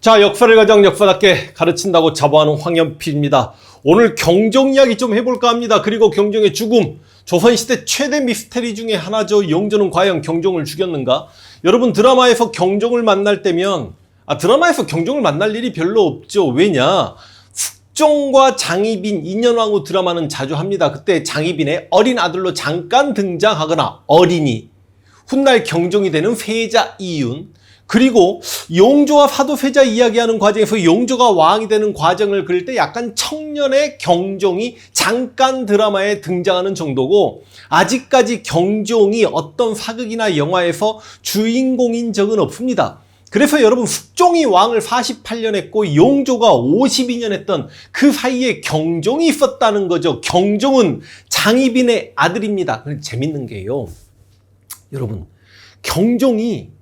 자, 역사를 가장 역사답게 가르친다고 자부하는 황현필입니다. 오늘 경종 이야기 좀 해볼까 합니다. 그리고 경종의 죽음, 조선시대 최대 미스테리 중에 하나죠. 영조는 과연 경종을 죽였는가? 여러분 드라마에서 경종을 만날 때면, 아, 드라마에서 경종을 만날 일이 별로 없죠. 왜냐? 숙종과 장희빈 인연왕후 드라마는 자주 합니다. 그때 장희빈의 어린 아들로 잠깐 등장하거나 어린이, 훗날 경종이 되는 세자 이윤, 그리고 용조와 사도세자 이야기하는 과정에서 용조가 왕이 되는 과정을 그릴 때 약간 청년의 경종이 잠깐 드라마에 등장하는 정도고 아직까지 경종이 어떤 사극이나 영화에서 주인공인 적은 없습니다. 그래서 여러분 숙종이 왕을 48년 했고 용조가 52년 했던 그 사이에 경종이 있었다는 거죠. 경종은 장희빈의 아들입니다. 재밌는 게요. 여러분 경종이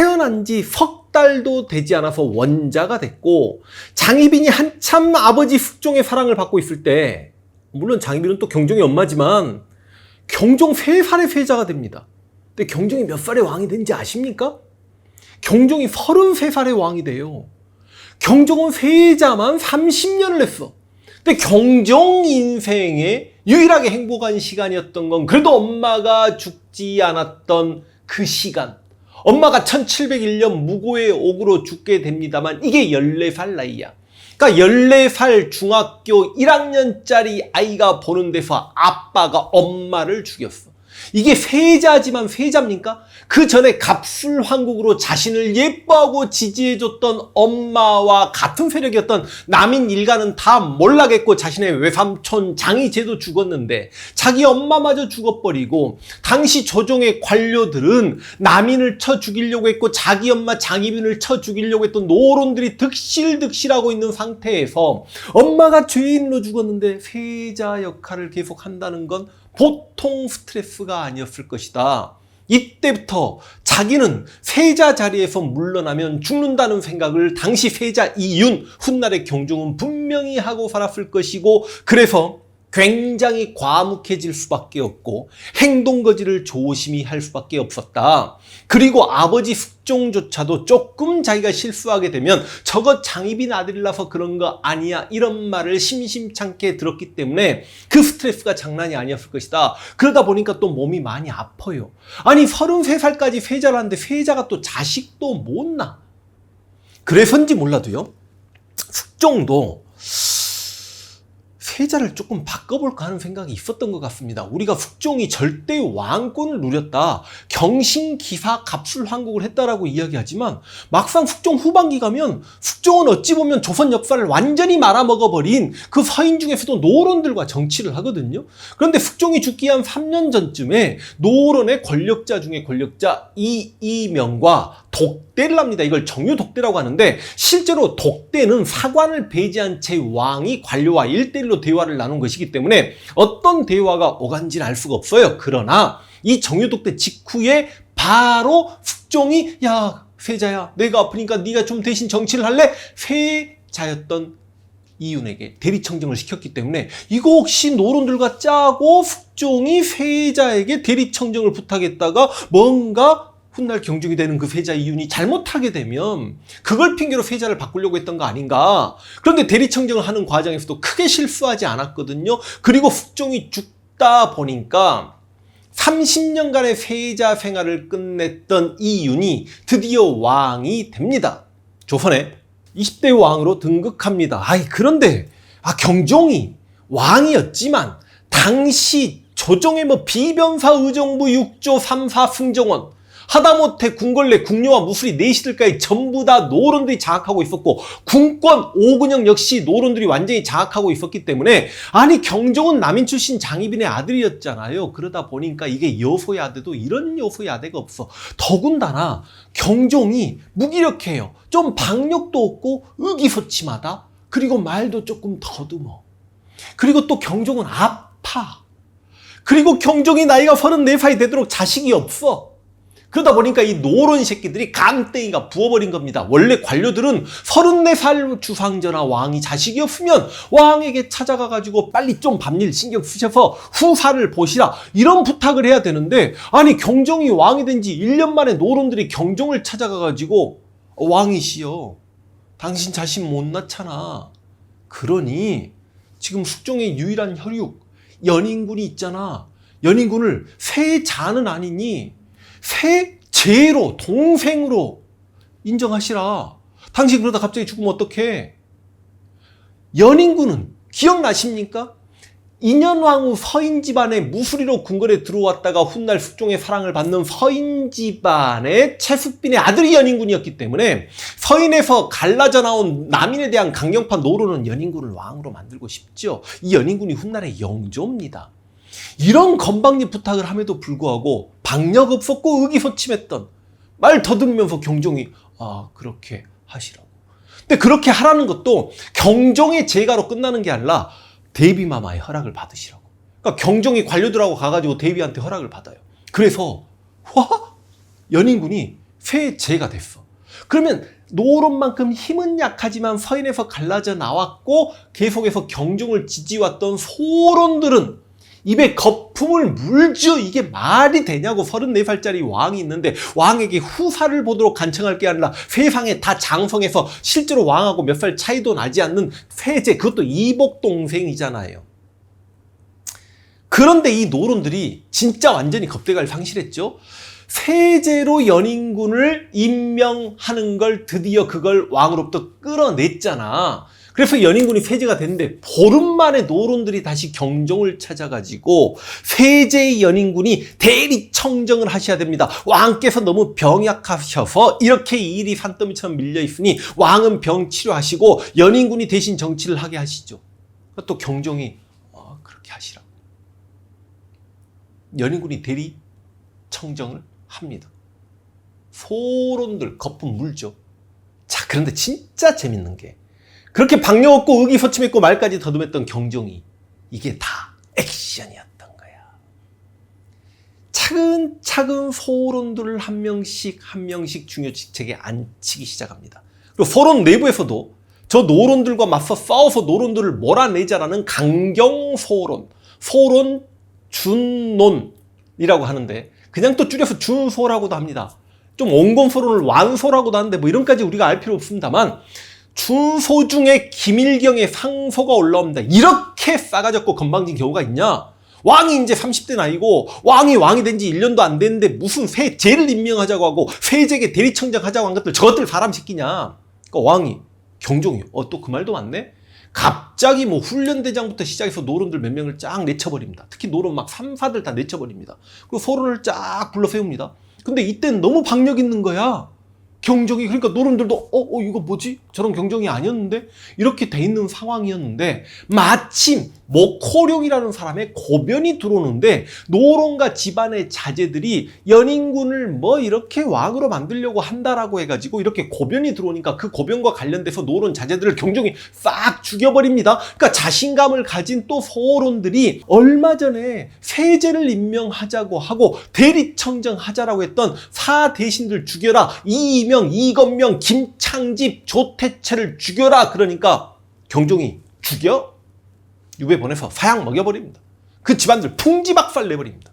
태어난 지 석 달도 되지 않아서 원자가 됐고 장희빈이 한참 아버지 숙종의 사랑을 받고 있을 때 물론 장희빈은 또 경종의 엄마지만 경종 세 살의 세자가 됩니다. 근데 경종이 몇 살의 왕이 된지 아십니까? 경종이 33살의 왕이 돼요. 경종은 세자만 30년을 했어. 근데 경종 인생에 유일하게 행복한 시간이었던 건 그래도 엄마가 죽지 않았던 그 시간. 엄마가 1701년 무고의 옥으로 죽게 됩니다만 이게 14살 나이야. 그러니까 14살 중학교 1학년짜리 아이가 보는 데서 아빠가 엄마를 죽였어. 이게 세자지만 세자입니까? 그 전에 갑술 황국으로 자신을 예뻐하고 지지해줬던 엄마와 같은 세력이었던 남인 일가는 다 몰락했고 자신의 외삼촌 장희제도 죽었는데 자기 엄마마저 죽어버리고 당시 조정의 관료들은 남인을 쳐 죽이려고 했고 자기 엄마 장희빈을 쳐 죽이려고 했던 노론들이 득실득실하고 있는 상태에서 엄마가 죄인으로 죽었는데 세자 역할을 계속 한다는 건 보통 스트레스가 아니었을 것이다. 이때부터 자기는 세자 자리에서 물러나면 죽는다는 생각을 당시 세자 이윤 훗날의 경종은 분명히 하고 살았을 것이고 그래서 굉장히 과묵해질 수밖에 없고 행동거지를 조심히 할 수밖에 없었다. 그리고 아버지 숙종조차도 조금 자기가 실수하게 되면 저거 장희빈 아들이라서 그런 거 아니야 이런 말을 심심찮게 들었기 때문에 그 스트레스가 장난이 아니었을 것이다. 그러다 보니까 또 몸이 많이 아파요. 아니 33살까지 세자를 하는데 세자가 또 자식도 못 낳아. 그래서인지 몰라도요. 숙종도 세자를 조금 바꿔볼까 하는 생각이 있었던 것 같습니다. 우리가 숙종이 절대 왕권을 누렸다. 경신기사 갑술 황국을 했다라고 이야기하지만 막상 숙종 후반기 가면 숙종은 어찌 보면 조선 역사를 완전히 말아먹어버린 그 서인 중에서도 노론들과 정치를 하거든요. 그런데 숙종이 죽기 한 3년 전쯤에 노론의 권력자 중에 권력자 이이명과 독대를 합니다. 이걸 정유 독대라고 하는데 실제로 독대는 사관을 배제한 채 왕이 관료와 일대일로 대화를 나눈 것이기 때문에 어떤 대화가 오간지는 알 수가 없어요. 그러나 이 정유 독대 직후에 바로 숙종이 야 세자야 내가 아프니까 네가 좀 대신 정치를 할래? 세자였던 이윤에게 대리청정을 시켰기 때문에 이거 혹시 노론들과 짜고 숙종이 세자에게 대리청정을 부탁했다가 뭔가 훗날 경중이 되는 그 세자 이윤이 잘못하게 되면 그걸 핑계로 세자를 바꾸려고 했던 거 아닌가. 그런데 대리청정을 하는 과정에서도 크게 실수하지 않았거든요. 그리고 숙종이 죽다 보니까 30년간의 세자 생활을 끝냈던 이윤이 드디어 왕이 됩니다. 조선에 20대 왕으로 등극합니다. 아이, 그런데, 아, 경종이 왕이었지만, 당시 조정의 뭐 비변사 의정부 6조 3사 승정원, 하다못해 궁궐내 궁녀와 무술이 내시들까지 전부 다 노론들이 장악하고 있었고 궁권 오근영 역시 노론들이 완전히 장악하고 있었기 때문에 아니 경종은 남인 출신 장희빈의 아들이었잖아요. 그러다 보니까 이게 여소의 아들도 이런 여소의 아들가 없어. 더군다나 경종이 무기력해요. 좀 박력도 없고 의기소침하다. 그리고 말도 조금 더듬어. 그리고 또 경종은 아파. 그리고 경종이 나이가 34살이 되도록 자식이 없어. 그러다 보니까 이 노론 새끼들이 감땡이가 부어버린 겁니다. 원래 관료들은 34살 주상전하 왕이 자식이 없으면 왕에게 찾아가가지고 빨리 좀 밤일 신경 쓰셔서 후사를 보시라. 이런 부탁을 해야 되는데, 아니, 경종이 왕이 된 지 1년 만에 노론들이 경종을 찾아가가지고 왕이시여. 당신 자신 못났잖아. 그러니 지금 숙종의 유일한 혈육 연인군이 있잖아. 연인군을 세자는 아니니 세제로 동생으로 인정하시라. 당신 그러다 갑자기 죽으면 어떡해? 연인군은 기억나십니까? 인현왕후 서인 집안의 무수리로 궁궐에 들어왔다가 훗날 숙종의 사랑을 받는 서인 집안의 최숙빈의 아들이 연인군이었기 때문에 서인에서 갈라져 나온 남인에 대한 강경파 노로는 연인군을 왕으로 만들고 싶죠. 이 연인군이 훗날의 영조입니다. 이런 건방진 부탁을 함에도 불구하고 박력 없었고 의기소침했던 말 더듬으면서 경종이 아 그렇게 하시라고. 근데 그렇게 하라는 것도 경종의 제가로 끝나는 게 아니라 데이비마마의 허락을 받으시라고. 그러니까 경종이 관료들하고 가가지고 데이비한테 허락을 받아요. 그래서 와 연인군이 새 제가 됐어. 그러면 노론만큼 힘은 약하지만 서인에서 갈라져 나왔고 계속해서 경종을 지지왔던 소론들은 입에 거품을 물죠. 이게 말이 되냐고 34살짜리 왕이 있는데 왕에게 후사를 보도록 간청할 게 아니라 세상에 다 장성해서 실제로 왕하고 몇 살 차이도 나지 않는 세제 그것도 이복 동생이잖아요. 그런데 이 노론들이 진짜 완전히 겁대가를 상실했죠. 세제로 연인군을 임명하는 걸 드디어 그걸 왕으로부터 끌어냈잖아. 그래서 연인군이 세제가 됐는데 보름 만에 노론들이 다시 경종을 찾아가지고 세제의 연인군이 대리 청정을 하셔야 됩니다. 왕께서 너무 병약하셔서 이렇게 일이 산더미처럼 밀려 있으니 왕은 병 치료하시고 연인군이 대신 정치를 하게 하시죠. 또 경종이 어, 그렇게 하시라고. 연인군이 대리 청정을 합니다. 소론들 거품 물죠. 자, 그런데 진짜 재밌는 게 그렇게 박력 없고 의기소침했고 말까지 더듬했던 경종이 이게 다 액션이었던 거야. 차근차근 소론들을 한 명씩 한 명씩 중요 직책에 앉히기 시작합니다. 그리고 소론 내부에서도 저 노론들과 맞서 싸워서 노론들을 몰아내자라는 강경 소론, 소론 준논이라고 하는데 그냥 또 줄여서 준소라고도 합니다. 좀 온건소론을 완소라고도 하는데 뭐 이런까지 우리가 알 필요 없습니다만 준소 중에 김일경의 상소가 올라옵니다. 이렇게 싸가졌고 건방진 경우가 있냐? 왕이 이제 30대 나이고 왕이 왕이 된 지 1년도 안 됐는데 무슨 세제를 임명하자고 하고 세제계 대리청장 하자고 한 것들 저것들 사람 새끼냐? 그러니까 왕이 경종이 어 또 그 말도 맞네? 갑자기 뭐 훈련대장부터 시작해서 노론들 몇 명을 쫙 내쳐버립니다. 특히 노론 막 3, 4들 다 내쳐버립니다. 그리고 소론을 쫙 불러 세웁니다. 근데 이땐 너무 박력 있는 거야. 경종이 그러니까 노름들도 어, 어 이거 뭐지? 저런 경종이 아니었는데 이렇게 돼 있는 상황이었는데 마침 목호룡이라는 사람의 고변이 들어오는데 노론과 집안의 자제들이 연인군을 뭐 이렇게 왕으로 만들려고 한다라고 해가지고 이렇게 고변이 들어오니까 그 고변과 관련돼서 노론 자제들을 경종이 싹 죽여버립니다. 그러니까 자신감을 가진 또 소론들이 얼마 전에 세제를 임명하자고 하고 대리청정하자라고 했던 사 대신들 죽여라 이 이명, 이건명, 김창집, 조태채를 죽여라. 그러니까 경종이 죽여? 유배 보내서 사양 먹여버립니다. 그 집안들 풍지박살 내버립니다.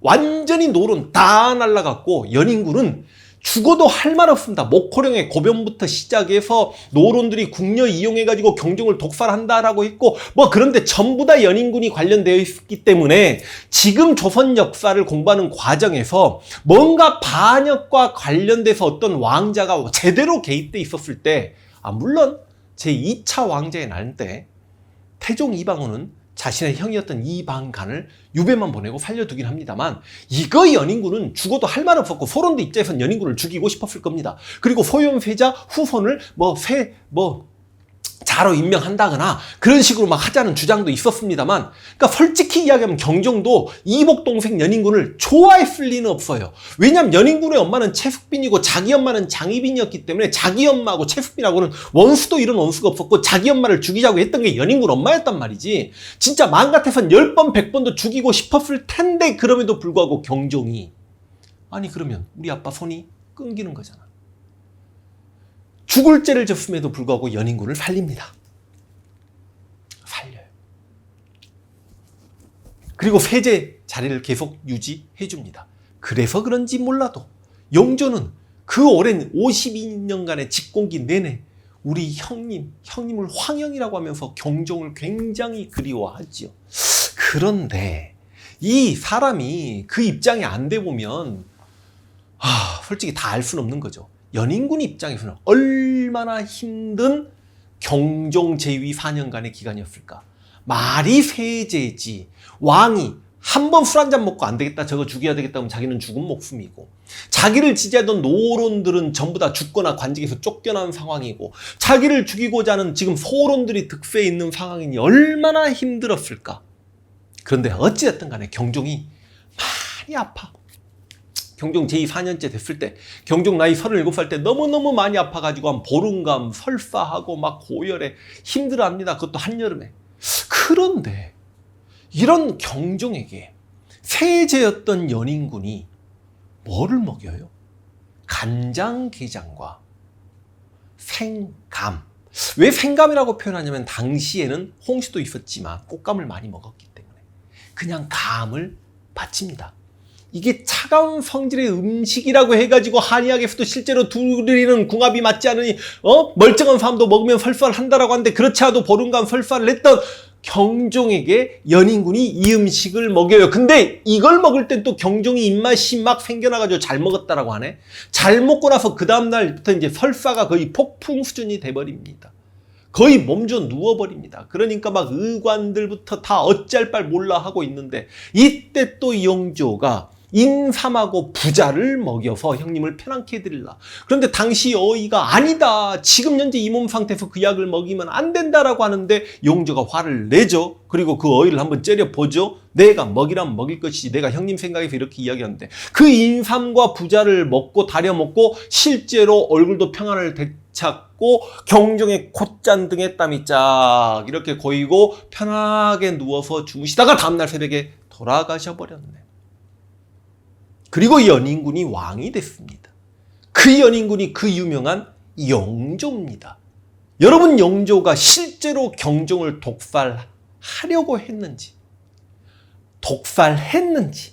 완전히 노론 다 날라갔고 연인군은 죽어도 할 말 없습니다. 목호령의 고변부터 시작해서 노론들이 궁녀 이용해가지고 경종을 독살한다라고 했고 뭐 그런데 전부 다 연인군이 관련되어 있기 때문에 지금 조선 역사를 공부하는 과정에서 뭔가 반역과 관련돼서 어떤 왕자가 제대로 개입돼 있었을 때 아, 물론 제 2차 왕자의 날 때 태종 이방원은 자신의 형이었던 이방간을 유배만 보내고 살려두긴 합니다만 이거 연인군은 죽어도 할 말 없었고 소론도 입장에선 연인군을 죽이고 싶었을 겁니다. 그리고 소현세자 후손을 뭐 세 뭐 자로 임명한다거나 그런 식으로 막 하자는 주장도 있었습니다만 그러니까 솔직히 이야기하면 경종도 이복 동생 연인군을 좋아했을 리는 없어요. 왜냐하면 연인군의 엄마는 최숙빈이고 자기 엄마는 장희빈이었기 때문에 자기 엄마하고 최숙빈하고는 원수도 이런 원수가 없었고 자기 엄마를 죽이자고 했던 게 연인군 엄마였단 말이지. 진짜 마음 같아선 10번 100번도 죽이고 싶었을 텐데 그럼에도 불구하고 경종이 아니 그러면 우리 아빠 손이 끊기는 거잖아. 죽을 죄를 졌음에도 불구하고 연인군을 살립니다. 살려요. 그리고 세제 자리를 계속 유지해 줍니다. 그래서 그런지 몰라도 영조는 그 오랜 52년간의 직공기 내내 우리 형님, 형님을 황형이라고 하면서 경종을 굉장히 그리워하지요. 그런데 이 사람이 그 입장에 안돼 보면 아, 솔직히 다 알 수는 없는 거죠. 연인군 입장에서는 얼마나 힘든 경종 제위 4년간의 기간이었을까. 말이 세제지. 왕이 한 번 술 한 잔 먹고 안 되겠다, 저거 죽여야 되겠다 하면 자기는 죽은 목숨이고, 자기를 지지하던 노론들은 전부 다 죽거나 관직에서 쫓겨난 상황이고, 자기를 죽이고자 하는 지금 소론들이 득세해 있는 상황이니 얼마나 힘들었을까. 그런데 어찌됐든 간에 경종이 많이 아파. 경종 제4년째 됐을 때, 경종 나이 37살 때 너무너무 많이 아파가지고 한 보름감 설사하고 막 고열에 힘들어합니다. 그것도 한여름에. 그런데 이런 경종에게 세제였던 연인군이 뭐를 먹여요? 간장게장과 생감. 왜 생감이라고 표현하냐면 당시에는 홍시도 있었지만 꽃감을 많이 먹었기 때문에 그냥 감을 바칩니다. 이게 차가운 성질의 음식이라고 해가지고 한의학에서도 실제로 두드리는 궁합이 맞지 않으니 어 멀쩡한 사람도 먹으면 설사를 한다라고 하는데 그렇지 않아도 보름간 설사를 했던 경종에게 연인군이 이 음식을 먹여요. 근데 이걸 먹을 땐 또 경종이 입맛이 막 생겨나가지고 잘 먹었다라고 하네. 잘 먹고 나서 그 다음날부터 이제 설사가 거의 폭풍 수준이 돼버립니다. 거의 몸져 누워버립니다. 그러니까 막 의관들부터 다 어찌할 바를 몰라 하고 있는데 이때 또 영조가 인삼하고 부자를 먹여서 형님을 편안케 해드릴라. 그런데 당시 어이가 아니다. 지금 현재 이 몸 상태에서 그 약을 먹이면 안 된다라고 하는데 용조가 화를 내죠. 그리고 그 어이를 한번 째려보죠. 내가 먹이라면 먹일 것이지. 내가 형님 생각에서 이렇게 이야기하는데 그 인삼과 부자를 먹고 다려 먹고 실제로 얼굴도 평안을 되찾고 경종의 콧잔 등에 땀이 쫙 이렇게 고이고 편하게 누워서 주무시다가 다음날 새벽에 돌아가셔 버렸네. 그리고 연인군이 왕이 됐습니다. 그 연인군이 그 유명한 영조입니다. 여러분 영조가 실제로 경종을 독살하려고 했는지 독살했는지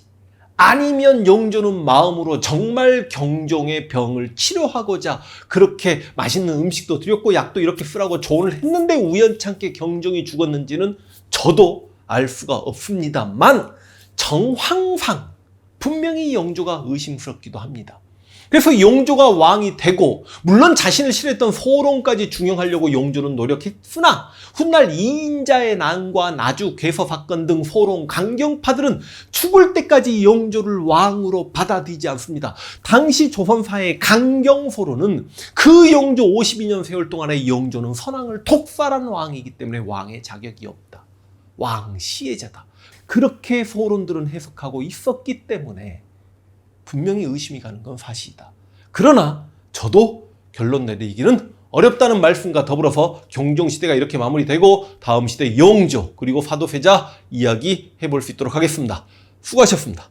아니면 영조는 마음으로 정말 경종의 병을 치료하고자 그렇게 맛있는 음식도 드렸고 약도 이렇게 쓰라고 조언을 했는데 우연찮게 경종이 죽었는지는 저도 알 수가 없습니다만 정황상 분명히 영조가 의심스럽기도 합니다. 그래서 영조가 왕이 되고 물론 자신을 싫어했던 소론까지 중용하려고 영조는 노력했으나 훗날 이인자의 난과 나주 괴서 사건 등 소론 강경파들은 죽을 때까지 영조를 왕으로 받아들이지 않습니다. 당시 조선사의 강경소론은 그 영조 52년 세월 동안에 영조는 선왕을 독살한 왕이기 때문에 왕의 자격이 없다. 왕 시혜자다. 그렇게 소론들은 해석하고 있었기 때문에 분명히 의심이 가는 건 사실이다. 그러나 저도 결론 내리기는 어렵다는 말씀과 더불어서 경종시대가 이렇게 마무리되고 다음 시대 영조 그리고 사도세자 이야기 해볼 수 있도록 하겠습니다. 수고하셨습니다.